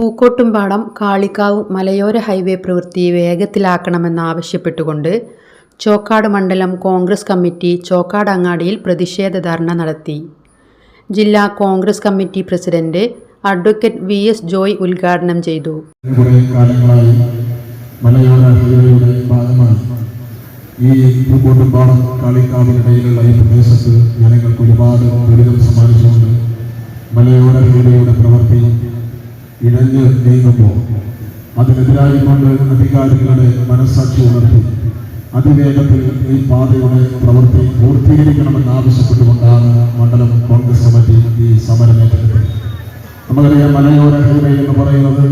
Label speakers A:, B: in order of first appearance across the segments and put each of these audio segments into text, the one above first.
A: പൂക്കോട്ടുംപാടം കാളിക്കാവ് മലയോര ഹൈവേ പ്രവൃത്തി വേഗത്തിലാക്കണമെന്നാവശ്യപ്പെട്ടുകൊണ്ട് ചോക്കാട് മണ്ഡലം കോൺഗ്രസ് കമ്മിറ്റി ചോക്കാട് അങ്ങാടിയിൽ പ്രതിഷേധ ധർണ നടത്തി. ജില്ലാ Congress committee president advocate V S Joy ഉദ്ഘാടനം ചെയ്തു.
B: ഈ പൂക്കോട്ടുംപാടം കാളിക്കാവിനിടയിലുള്ള ഈ പ്രദേശത്ത് ജനങ്ങൾക്ക് ഒരുപാട് ദുരിതം സമ്മാനിച്ചുകൊണ്ട് മലയോര ഹൈവേയുടെ പ്രവൃത്തി ഇഴഞ്ഞ് നീങ്ങുമ്പോൾ അതിനെതിരായിക്കൊണ്ട് അധികാരികളുടെ മനസ്സാക്ഷി ഉണർത്തി. അതിവേഗത്തിൽ ഈ പാതയുടെ പ്രവൃത്തി പൂർത്തീകരിക്കണമെന്ന് ആവശ്യപ്പെട്ടുകൊണ്ടാണ് മണ്ഡലം കോൺഗ്രസ് കമ്മിറ്റി ഈ സമരം നമുക്കറിയാം മലയോര ഹൈവേ എന്ന് പറയുന്നത്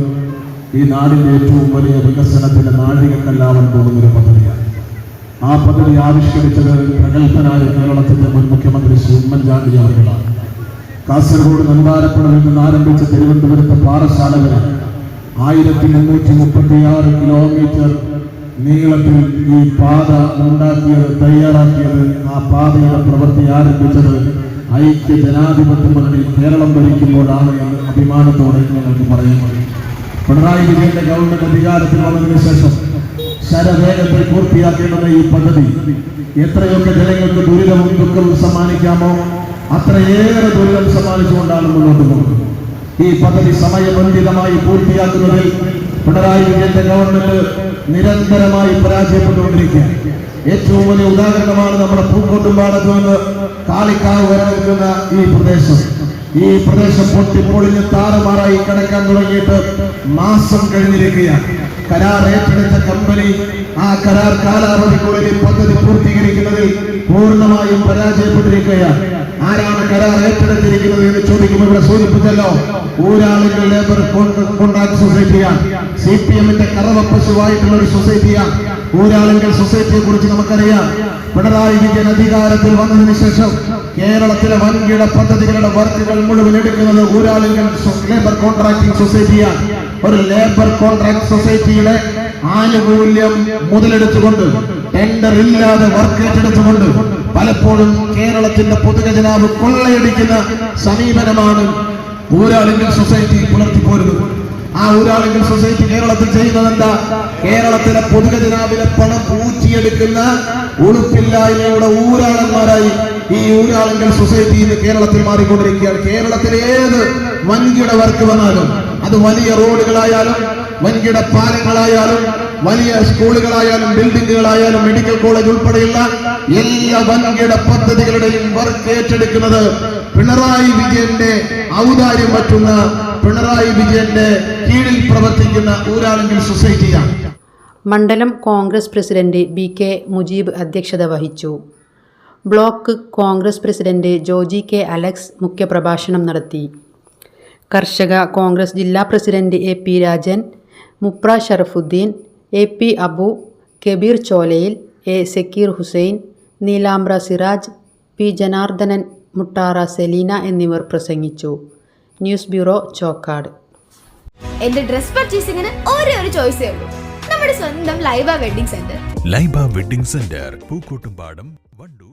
B: ഈ നാടിന്റെ ഏറ്റവും വലിയ വികസനത്തിന്റെ നാഴികക്കല്ലാവാൻ പോകുന്ന ഒരു പദ്ധതിയാണ്. ആ പദ്ധതി ആവിഷ്കരിച്ചത് പ്രഗത്ഭനായ കേരളത്തിന്റെ മുൻ മുഖ്യമന്ത്രി ശ്രീ ഉമ്മൻചാണ്ടി അവർകളാണ് കാസർഗോഡ് നമ്പാരപ്പുഴ നിന്ന് ആരംഭിച്ച തിരുവനന്തപുരത്തെ പാറശാല വരെ ആയിരത്തി മുന്നൂറ്റി മുപ്പത്തിയാറ് കിലോമീറ്റർ നീളത്തിൽ ഈ പാത ഉണ്ടാക്കിയത് തയ്യാറാക്കിയത് ആ പാതയുടെ പ്രവൃത്തി ആരംഭിച്ചത് ഐക്യ ജനാധിപത്യ മുന്നണി കേരളം ഭരിക്കുമ്പോഴാണ് എന്ന് അഭിമാനത്തോടെ ഞങ്ങൾക്ക് പറയുന്നത് പിണറായി വിജയന്റെ ഗവൺമെന്റ് അധികാരത്തിൽ വന്നതിന് ശേഷം ശരവേഗത്തിൽ പൂർത്തിയാക്കേണ്ടുന്ന ഈ പദ്ധതി. എത്രയൊക്കെ ജനങ്ങൾക്ക് ദുരിതവും ദുഃഖവും സമ്മാനിക്കാമോ? അത്രയേറെ ദുരിതം സമ്മാനിച്ചുകൊണ്ടാണ് മുന്നോട്ട് പോകുന്നത്. ഈ പദ്ധതി സമയബന്ധിതമായി പൂർത്തിയാക്കുന്നതിൽ പിണറായി വിജയന്റെ ഗവൺമെന്റ് നിരന്തരമായി പരാജയപ്പെട്ടുകൊണ്ടിരിക്കുകയാണ്. ഏറ്റവും വലിയ ഉദാഹരണമാണ് നമ്മുടെ പൂക്കോട്ടുംപാടത്ത് നിന്ന് കാളിക്കാവ് വരെ നിൽക്കുന്ന ഈ പ്രദേശം. ഈ പ്രദേശം പൊട്ടിപ്പൊളിഞ്ഞ് താറുമാറായി കിടക്കാൻ തുടങ്ങിയിട്ട് മാസം കഴിഞ്ഞിരിക്കുകയാണ്. കരാർ ഏറ്റെടുത്ത കമ്പനി ആ കരാർ കാലാവധിക്കുള്ളിൽ പദ്ധതി പൂർത്തീകരിക്കുന്നതിൽ പൂർണമായും പരാജയപ്പെട്ടിരിക്കുകയാണ്. ആരാണ് കരാർ ഏറ്റെടുത്തിരിക്കുന്നത് എന്ന് ചോദിക്കുമ്പോൾ ഇവിടെ സൂചിപ്പിച്ചല്ലോ. ഊരാളുകൾ ലേബർ കോൺട്രാക്ട് സൊസൈറ്റിയാണ് സി പി എമ്മിന്റെ കറവപ്പശുവായിട്ടുള്ള ഒരു സൊസൈറ്റിയാണ് ഊരാളുകൾ സൊസൈറ്റിയെ കുറിച്ച് നമുക്കറിയാം. പിണറായി വിജയൻ അധികാരത്തിൽ വന്നതിന് ശേഷം കേരളത്തിലെ വൻകിട പദ്ധതികളുടെ വർക്കുകൾ മുഴുവൻ എടുക്കുന്നത് ഊരാളുകൾ ലേബർ കോൺട്രാക്ടിംഗ് സൊസൈറ്റിയാണ് ഒരു ലേബർ കോൺട്രാക്ട് സൊസൈറ്റിയുടെ ആനുകൂല്യം മുതലെടുത്തുകൊണ്ട് ടെൻഡർ ഇല്ലാതെ വർക്ക് ഏറ്റെടുത്തുകൊണ്ട് പലപ്പോഴും കേരളത്തിന്റെ പൊതുഖജനാവ് കൊള്ളയടിക്കുന്ന സമീപനമാണ് ഊരാളുകൾ സൊസൈറ്റി പുലർത്തിപ്പോരുന്നത് ആ ഊരാളുകൾ സൊസൈറ്റി കേരളത്തിൽ ചെയ്യുന്നത് എന്താ കേരളത്തിലെ പൊതുഖജനാവിലെ പണം ഊറ്റിയെടുക്കുന്ന ഉളുപ്പില്ലായ്മയുടെ ഊരാളന്മാരായി ഈ ഊരാളുകൾ സൊസൈറ്റി ഇന്ന് കേരളത്തിൽ മാറിക്കൊണ്ടിരിക്കുകയാണ്. കേരളത്തിലെ ഏത് വൻകിട വർക്ക് വന്നാലും അത് വലിയ റോഡുകളായാലും വൻകിട പാലങ്ങളായാലും വലിയ സ്കൂളുകളായാലും ബിൽഡിംഗുകളായാലും മെഡിക്കൽ കോളേജ് ഉൾപ്പെടെയുള്ള എല്ലാ വൻകിട പദ്ധതികളുടെയും വർക്ക് ഏറ്റെടുക്കുന്നത് പിണറായി വിജയന്റെ ഔദാര്യം പറ്റുന്ന പിണറായി വിജയന്റെ കീഴിൽ പ്രവർത്തിക്കുന്ന ഊരാളെങ്കിൽ സൊസൈറ്റിയാണ്.
A: മണ്ഡലം Congress president B K Mujeeb അധ്യക്ഷത വഹിച്ചു. Block Congress president Joji K Alex മുഖ്യപ്രഭാഷണം നടത്തി. കർഷക കോൺഗ്രസ് ജില്ലാ president A P Rajan Mupra Sharafudheen A P Abu Kabeer Cholayil A Zakir Hussain Neelambra Siraj P Janardhanan Muttara Selina എന്നിവർ പ്രസംഗിച്ചു. News bureau Chokkad.
C: എന്റെ dress പർച്ചേസിംഗിന് ഒരേ ഒരു ചോയ്സേ ഉള്ളൂ. നമ്മുടെ സ്വന്തം Laiba wedding centre.
D: Laiba wedding centre Pookkottumpadam Wandoor.